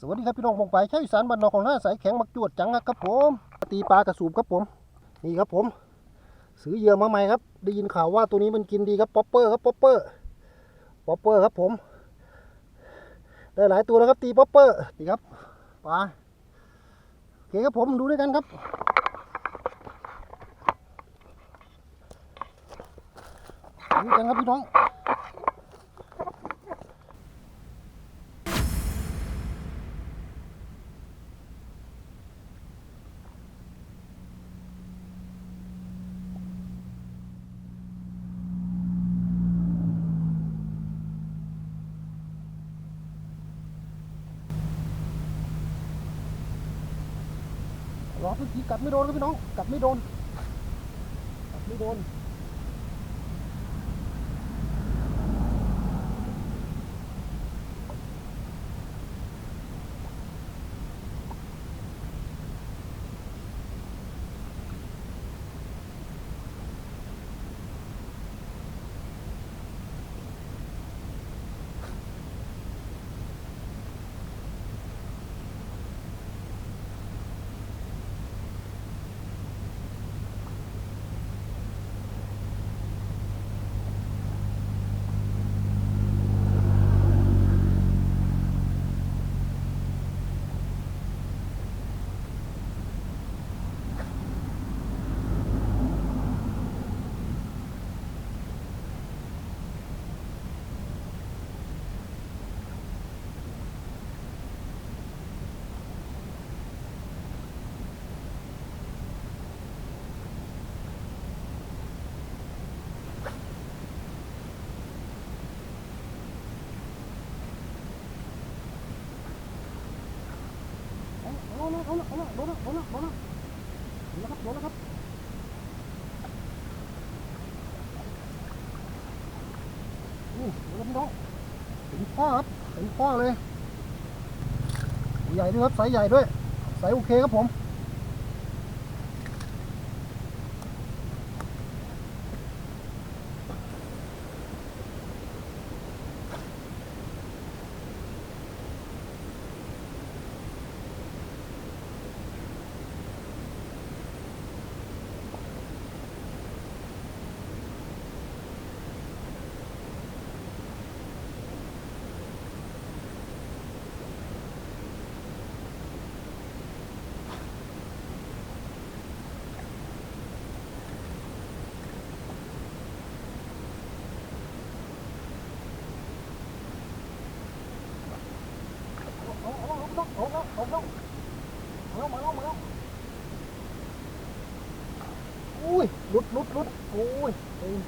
สวัสดีครับพี่น้องมองไปใช้อีสารบ้านนอของหน้าสายแข็งมักจวดจังครับผมตีปลากระสูบครับผม นี่ครับผม ซื้อเยื่อมาใหม่ครับ ได้ยินข่าวว่าตัวนี้มันกินดีครับป๊อปเปอร์ครับป๊อปเปอร์ป๊อปเปอร์ครับผม ได้หลายตัวแล้วครับตีป๊อปเปอร์นี่ครับปลาโอเคครับผมดูด้วยกันครับดูกันครับพี่น้อง รอเมื่อกี้กัดไม่โดนครับพี่น้องกัดไม่โดนกัดไม่โดน เอา เอาละเอาละโดนละโดนละโดนละโดนละครับโดนละครับนี่โดนละพี่น้องถึงข้อครับถึงข้อเลย ใหญ่ด้วยครับสายใหญ่ด้วยสายโอเคครับผม เอาเอาเอาเอาเอาเอามาเอามาเอาอุ้ยลุดลุดลุดโอ้ยเอ้ย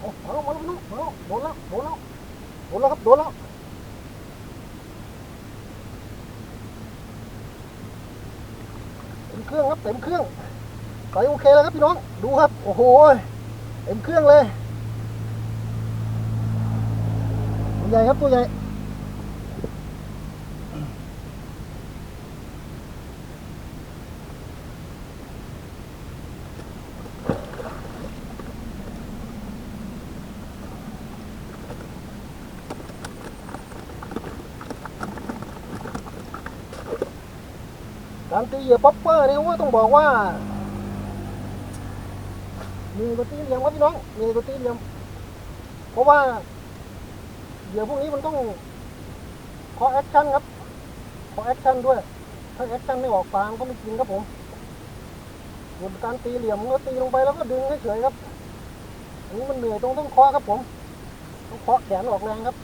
เอามาแล้วมาแล้วมาแล้วโดนแล้วโดนแล้วโดนแล้วครับโดนแล้วเต็ มเครื่องครับเต็มเครื่องไปโอเคแล้วครับพี่น้อง ดูครับ โอ้โห เต็มเครื่องเลย ตัวใหญ่ครับตัวใหญ่ การตีเหยื่อป๊อปเปอร์นี่ว่าต้องบอกว่ามีกว่าตีเหลี่ยมครับพี่น้องมีกว่าตีเหลี่ยมเพราะว่าเหยื่อพวกนี้มันต้องขอแอคชั่นครับขอแอคชั่นด้วย ถ้าแอคชั่นไม่ออกปลามันก็ไม่กินครับผมส่วนการตีเหลี่ยมก็ตีลงไปแล้วก็ดึงเฉยๆครับอันนี้มันเหนื่อยตรงต้องเคาะครับผมต้องเคาะแขนออกแรงครับ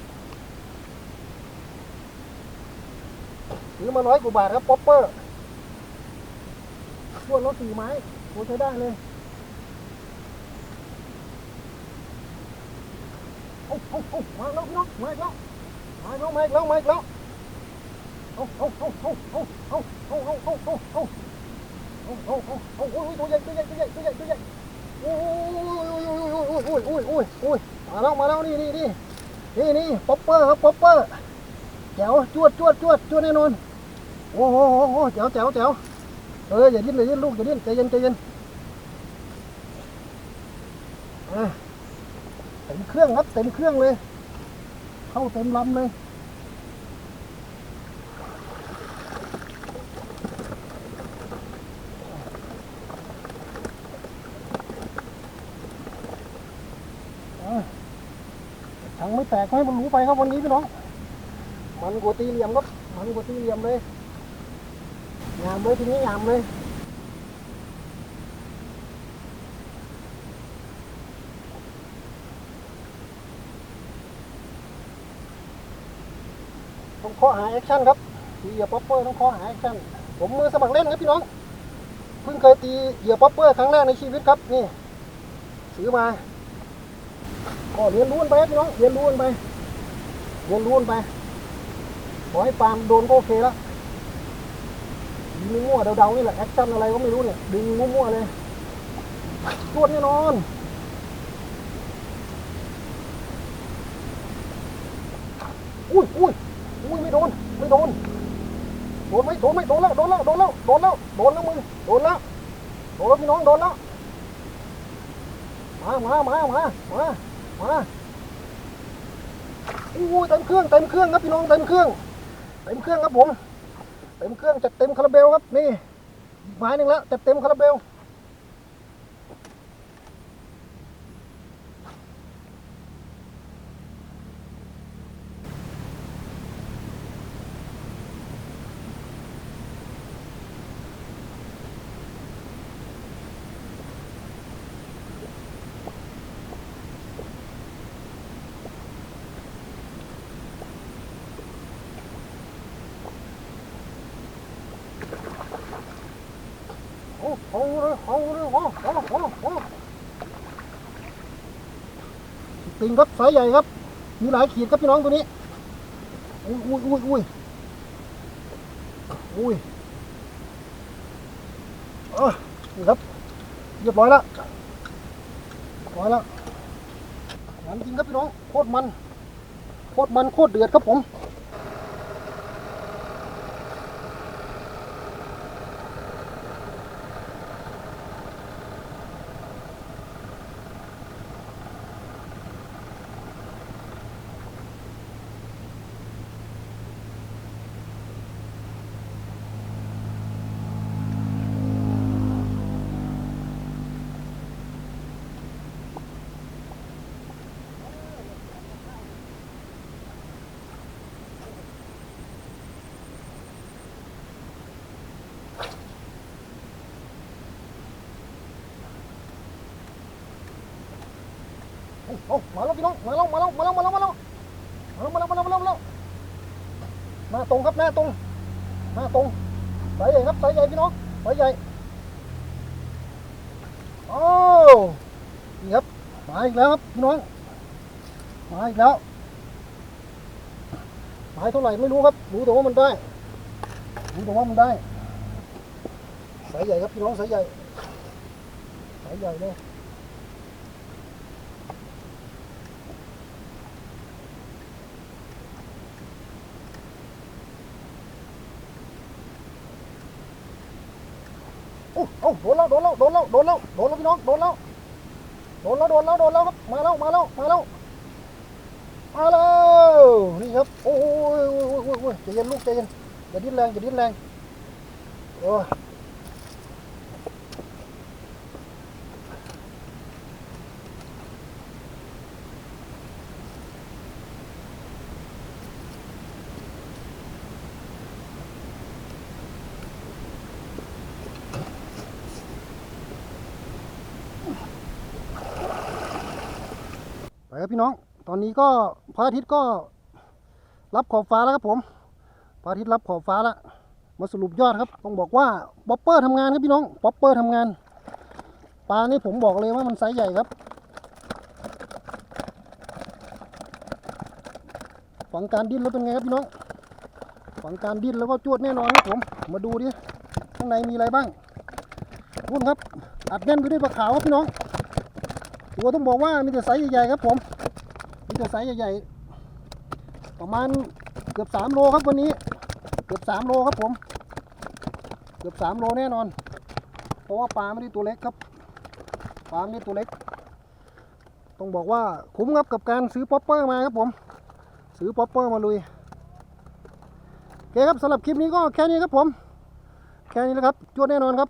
ซื้อมาร้อยกว่าบาทครับป๊อปเปอร์ ชวนรถสี่ไม้โอ้ใช้ได้เลยโอ้โอ้โอ้มาแล้วน้องมาแล้วมาอีกแล้วมาแล้วมาแล้วโอ้โอ้โอ้โอ้โอ้โอ้โอ้โอ้โอ้โอ้โอ้โอ้โหโอ้โหโอ้โหตัวใหญ่ตัวใหญ่ตัวใหญ่ตัวใหญ่ตัวใหญ่โอ้ยโอ้ยโอ้ยโอ้ยโอ้ยโอ้ยโอ้ยมาแล้วมาแล้วนี่นี่นี่นี่นี่ป๊อปเปอร์ครับป๊อปเปอร์แจ๋วจวดจวดจวดจวดแน่นอนโอ้โหโอ้โหแจ๋วแจ๋วแจ๋ว เอออย่าดิ้นอย่าดิ้นลูกอย่าดิ้นใจเย็นใจเย็นอะเต็มเครื่องครับเต็มเครื่องเลย เข้าเต็มลำเลยถังไม่แตกให้มันรู้ไปครับวันนี้พี่น้อง มันกว่าตีเหลี่ยมครับ มันกว่าตีเหลี่ยมเลย ยามเลยทีนี้ยามเลยต้องเคาะหาแอคชั่นครับตีเหยื่อป๊อปเปอร์ต้องเคาะหาแอคชั่น ผมมือสมัครเล่นครับพี่น้อง เพิ่งเคยตีเหยื่อป๊อปเปอร์ครั้งแรกในชีวิตครับ นี่ ซื้อมา ก็เรียนรู้กันไปพี่น้อง เรียนรู้กันไป เรียนรู้กันไป ขอให้ปามโดนก็โอเคแล้ว มั่วๆเดาๆนี่แหละแอคชั่นอะไรก็ไม่รู้เนี่ยดึงมั่วๆเลยตรวจแน่นอนอุ้ยอุ้ยอุ้ยไม่โดนไม่โดนโดนไหมโดนไหมโดนแล้วโดนแล้วโดนแล้วโดนแล้วโดนแล้วมึงโดนแล้วโดนแล้วพี่น้องโดนแล้วมามามามามามาอู้เต็มเครื่องเต็มเครื่องครับพี่น้องเต็มเครื่องเต็มเครื่องครับผม เต็มเครื่องจัดเต็มคาราเบลครับนี่หมายหนึ่งแล้วจัดเต็มคาราเบลโอ้โหเลยโอ้โหเลยโอ้โหโอ้โหโอ้โห ติงครับสายใหญ่ครับ มีหลายขีดครับพี่น้องตัวนี้ อุ้ยอุ้ยอุ้ยอุ้ยอุ้ยเออนี่ครับ เรียบร้อยแล้วร้อยแล้วมันจริงครับพี่น้อง โคตรมัน โคตรมันโคตรเดือดครับผม มาแล้วพี่น้องมาแล้วมาแล้วมาแล้วมาแล้วมาแล้วมาแล้วมาแล้วมาแล้วมาแล้วมาล้วหน้าตรงครับหน้าตรงหน้าตรงสายใหญ่ครับสายใหญ่พี่น้องสายใหญ่โอ้นี่ครับมาอีกแล้วครับพี่น้องมาอีกแล้วหมายเท่าไหร่ไม่รู้ครับรู้แต่ว่ามันได้รู้แต่ว่ามันได้สายใหญ่ครับพี่น้องสายใหญ่สายใหญ่เลย โอ้โอ้โดนแล้วโดนแล้วโดนแล้วโดนแล้วโดนแล้วพี่น้องโดนแล้วโดนแล้วโดนแล้วโดนแล้วครับมาแล้วมาแล้วมาแล้วมาแล้วนี่ครับโอ้ยโอ้ยโอ้ยโอ้ยโอ้ยใจเย็นลูกใจเย็นอย่าดิ้นแรงอย่าดิ้นแรงโอ้ ครับพี่น้อง ตอนนี้ก็พระอาทิตย์ก็รับขอบฟ้าแล้วครับผมพระอาทิตย์รับขอบฟ้าแล้วมาสรุปยอดครับ ต้องบอกว่าป๊อปเปอร์ทำงานครับพี่น้องป๊อปเปอร์ทำงานปลานี่ผมบอกเลยว่ามันไซส์ใหญ่ครับฝังการดิ้นแล้วเป็นไงครับพี่น้องฝังการดิ้นแล้วก็จวดแน่นอนครับผม มาดูดิข้างในมีอะไรบ้างนู่นครับ อัดแน่นไปด้วยปลาขาวครับพี่น้อง ตัวต้องบอกว่ามีแต่ไซส์ใหญ่ๆครับผมมีแต่ไซส์ใหญ่ๆประมาณเกือบสามโลครับวันนี้ เกือบสามโลครับผม เกือบสามโลแน่นอน เพราะว่าปลาไม่ได้ตัวเล็กครับปลาไม่ได้ตัวเล็ก ต้องบอกว่าคุ้มครับกับการซื้อป๊อปเปอร์มาครับผม ซื้อป๊อปเปอร์มาลุยโอเคครับสำหรับคลิปนี้ก็แค่นี้ครับผม แค่นี้แหละครับจวดแน่นอนครับ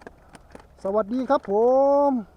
สวัสดีครับผม